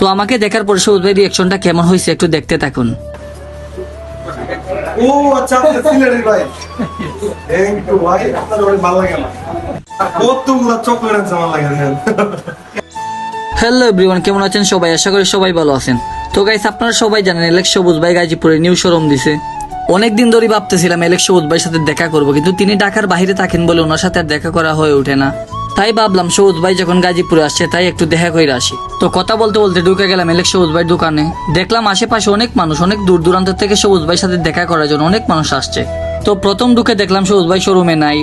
তো আমাকে দেখার পর সবুজ ভাই রিয়াকশনটা কেমন হয়েছে একটু দেখতে থাকুন। ও আচ্ছা ভাই। থ্যাংক ইউ ভাই আপনার অনেক ভালো লাগে কতগুলো চকলেট আছে আমার লাগে হ্যালো এভরিওয়ান কেমন আছেন সবাই? আশা করি সবাই ভালো আছেন। তো গাইস আপনারা সবাই জানেন এলেক সবুজ ভাই গাজীপুরে নিউ শোরুম দিছে। অনেক দিন ধরেই ভাবতেছিলাম এলেক সবুজ ভাইয়ের সাথে দেখা করব কিন্তু তিনি ঢাকার বাইরে থাকেন বলে ওনার সাথে আর দেখা করা হয়ে ওঠে না। তাই ভাবলাম সবুজ ভাই যখন গাজীপুরে আসছে, তাই একটু দেখা করে আসি। তো কথা বলতে বলতে ঢুকে গেলাম এলেক সবুজ ভাইয়ের দোকানে। দেখলাম আশেপাশে অনেক মানুষ, অনেক দূর দূরান্ত থেকে সবুজ ভাইয়ের সাথে দেখা করার জন্য অনেক মানুষ আসছে। তো প্রথম ঢুকে দেখলাম সবুজ ভাই শোরুমে নাই।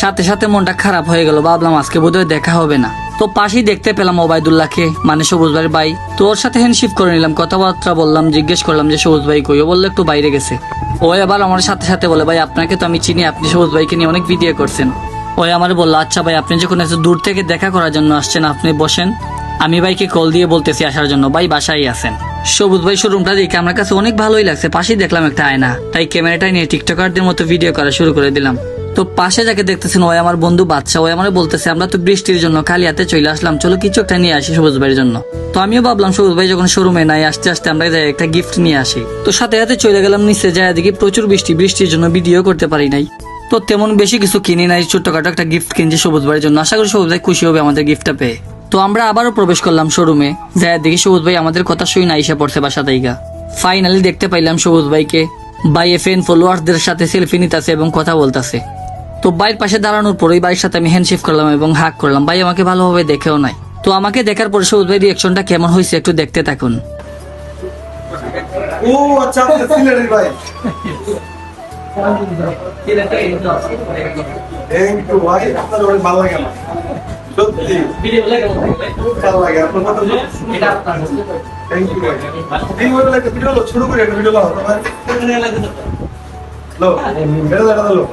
সাথে সাথে মনটা খারাপ হয়ে গেল, ভাবলাম আজকে বোধহয় দেখা হবে না। তো পাশেই দেখতে পেলাম ওবায়দুল্লাহকে মানে সবুজ ভাইয়ের ভাই। তো ওর সাথে হ্যান্ডশিপ করে নিলাম, কথাবার্তা বললাম, জিজ্ঞেস করলাম যে সবুজ ভাই কই? ও বলল একটু বাইরে গেছে। ও এবার আমার সাথে সাথে বলে, ভাই, আপনাকে তো আমি চিনি, আপনি সবুজ ভাইকে নিয়ে অনেক ভিডিও করছেন। ওই আমার বলল আচ্ছা ভাই, আপনি যখন এত দূর থেকে দেখা করার জন্য আসছেন, আপনি বসেন। আমি ভাইকে কল দিয়ে বলতেছি আসার জন্য। ভাই বাসায় আছেন। সবুজ ভাই শোরুমটা দেখে আমার কাছে অনেক ভালোই লাগছে। পাশেই দেখলাম একটা আয়না। তাই ক্যামেরাটা নিয়ে টিকটকারদের মতো ভিডিও করা শুরু করে দিলাম। তো পাশে যাকে দেখতেছেন, ওই আমার বন্ধু বাচ্চা। ওই আমার বলতেছে, আমরা তো বৃষ্টির জন্য খালি হাতে চলে আসলাম। চলো কিছু একটা নিয়ে আসি সবুজ ভাইয়ের জন্য। তো আমিও ভাবলাম, সবুজ ভাই যখন শোরুমে নাই, আসতে আসতে আমরা যাই একটা গিফট নিয়ে আসি। তো সাথে সাথে চলে গেলাম নিচে যায় দেখি প্রচুর বৃষ্টি। বৃষ্টির জন্য ভিডিও করতে পারি নাই। তো তেমন বেশি কিছু কিনি নাই, ছোট্টখাটো একটা গিফট কিনছি সবুজ ভাইয়ের জন্য। আশা করি সবুজ ভাই খুশি হবে আমাদের গিফটটা পেয়ে। তো আমরা আবারও প্রবেশ করলাম শোরুমে যায় দেখি সবুজ ভাই আমাদের কথা শুই না এসে পড়ছে বাসা তাইগা ফাইনালি দেখতে পাইলাম সবুজ ভাইকে বাই ভাই এফএন ফলোয়ার্সদের সাথে সেলফি নিতেছে এবং কথা বলতেছে। তো বাইরের পাশে দাঁড়ানোর পর ওই ভাইয়ের সাথে আমি হ্যান্ডশেক করলাম এবং হাক করলাম। ভাই, আমাকে ভালোভাবে দেখেও নাই। তো আমাকে দেখার পরে সবুজ ভাই রিয়াকশনটা কেমন হয়েছে একটু দেখতে থাকুন। ও আচ্ছা ভাই। ভালো লাগে আমার সত্যি। ভালো লাগে আপনার থ্যাংক ইউ এই মোবাইলে একটা ভিডিও শুরু করি একটা ভিডিও লো লো এটা এটা লো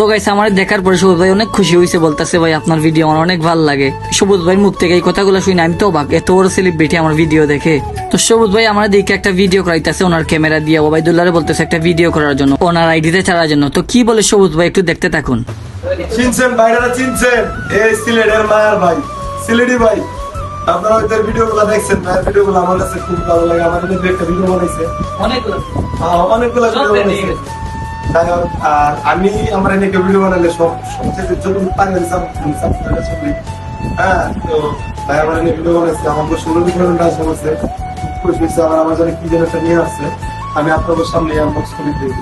তো গাইছে আমার দেখার পরে সবুজ ভাই অনেক খুশি হয়েছে বলতেছে ভাই আপনার ভিডিও আমার অনেক ভালো লাগে। সবুজ ভাইয়ের মুখ থেকে এই কথাগুলো শুনে আমি তো অবাক এত বড় সেলিব্রিটি আমার ভিডিও দেখে। তো সবুজ ভাই আমার দিকে একটা ভিডিও করাইতেছে ওনার ক্যামেরা দিয়ে ওবাইদুল্লাহরে বলতেছে একটা ভিডিও করার জন্য ওনার আইডিতে ছাড়ার জন্য। তো কি বলে সবুজ ভাই একটু দেখতে থাকুন। চিনছেন ভাইরা চিনছেন? এই সিলেটের মায়ার ভাই সিলেটি ভাই। আপনারা হয়তো ভিডিও গুলো দেখছেন ভাইয়ের ভিডিও গুলো আমার কাছে খুব ভালো লাগে আমার একটা ভিডিও বানাইছে। আহ, অনেকগুলো ভিডিও বানাইছে। আর আমি আমার এনেকে ভিডিও বানালে সব সবচেয়ে যখন সব চলি হ্যাঁ তো ভাই আমার ভিডিও ষোলো হয়েছে, আবার আমার জন্য কি যেন একটা নিয়ে আসছে। আমি আপনাদের সামনে আনবক্স করে দিই।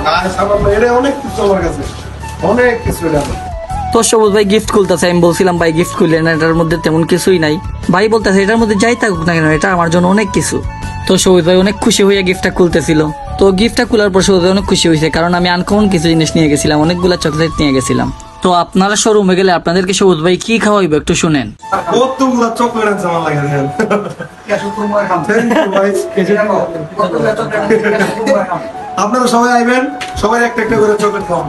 আমার তো সবুজ ভাই গিফট খুলতেছে, আমি বলছিলাম, ভাই গিফট খুললেন, এটার মধ্যে তেমন কিছুই নাই। ভাই বলতেছে, এটার মধ্যে যাই থাকুক না কেন, এটা আমার জন্য অনেক কিছু। তো সবুজ ভাই অনেক খুশি হয়ে গিফটটা খুলতেছিল। তো গিফটটা খোলার পর ভাই অনেক খুশি হয়েছে কারণ আমি আনকমন কিছু জিনিস নিয়ে গেছিলাম অনেকগুলা চকলেট নিয়ে গেছিলাম। তো আপনারা শোরুমে গেলে আপনাদেরকে সবুজ ভাই কি খাওয়াইবে একটু শুনেন। চকলেট আছে আমার লাগে ভাই। আপনারা সবাই আইবেন সবাই একটা একটা করে চকলেট খাওয়ান।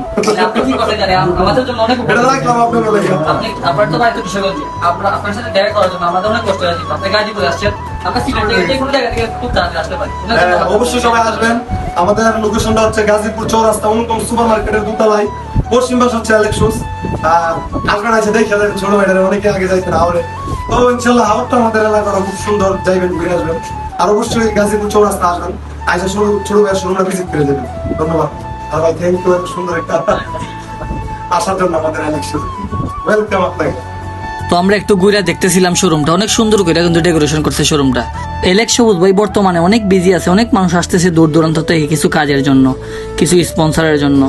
আমাদের জন্য অনেক এটা রাখলাম আপনাদের লেগে। আপনি আপনার তো বাড়িতে কিশোরগঞ্জ আপনার আপনার সাথে দেখা করার জন্য আমাদের অনেক কষ্ট হয়েছে। আপনি গাজীপুর আসছেন। হ্যাঁ, অবশ্যই সবাই আসবেন। আমাদের লোকেশনটা হচ্ছে গাজীপুর চৌরাস্তা অনুপম সুপার মার্কেটের দুতলায়। পশ্চিম পাশ হচ্ছে অ্যালেক্সুস আসবেন আছে দেখে যাবেন ছোট ভাইটার অনেকে আগে যাইতেন হাওড়ে তো ইনশাল্লাহ হাওড়টা আমাদের এলাকার খুব সুন্দর যাইবেন ঘুরে আসবেন। আর অবশ্যই গাজীপুর চৌরাস্তা আসবেন। আইসা ছোট ছোট ভাইয়ের শোরুমটা ভিজিট করে যাবেন ধন্যবাদ। আর ভাই থ্যাংক ইউ সুন্দর একটা আসার জন্য আমাদের অ্যালেক্সুস ওয়েলকাম আপনাকে। তো আমরা একটু ঘুরে দেখতেছিলাম শোরুমটা। অনেক সুন্দর করে কিন্তু ডেকোরেশন করছে শোরুমটা। এলেক সবুজ ভাই, বর্তমানে অনেক বিজি আছে, অনেক মানুষ আসতেছে দূর দূরান্ত থেকে কিছু কাজের জন্য, কিছু স্পন্সরের জন্য।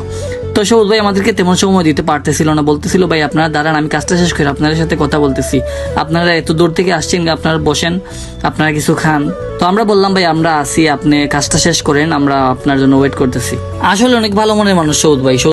তো সবুজ ভাই, আমাদেরকে তেমন সময় দিতে পারতেছিল না, বলতেছিল, ভাই, আপনারা দাঁড়ান, আমি কাজটা শেষ করে আপনাদের সাথে কথা বলতেছি। আপনারা এত দূর থেকে আসছেন, আপনারা বসেন, আপনারা কিছু খান। তো আমরা বললাম, ভাই, আমরা আসি আপনি কাজটা শেষ করেন, আমরা আপনার জন্য ওয়েট করতেছি। আসলে অনেক ভালো মনের মানুষ সবুজ ভাই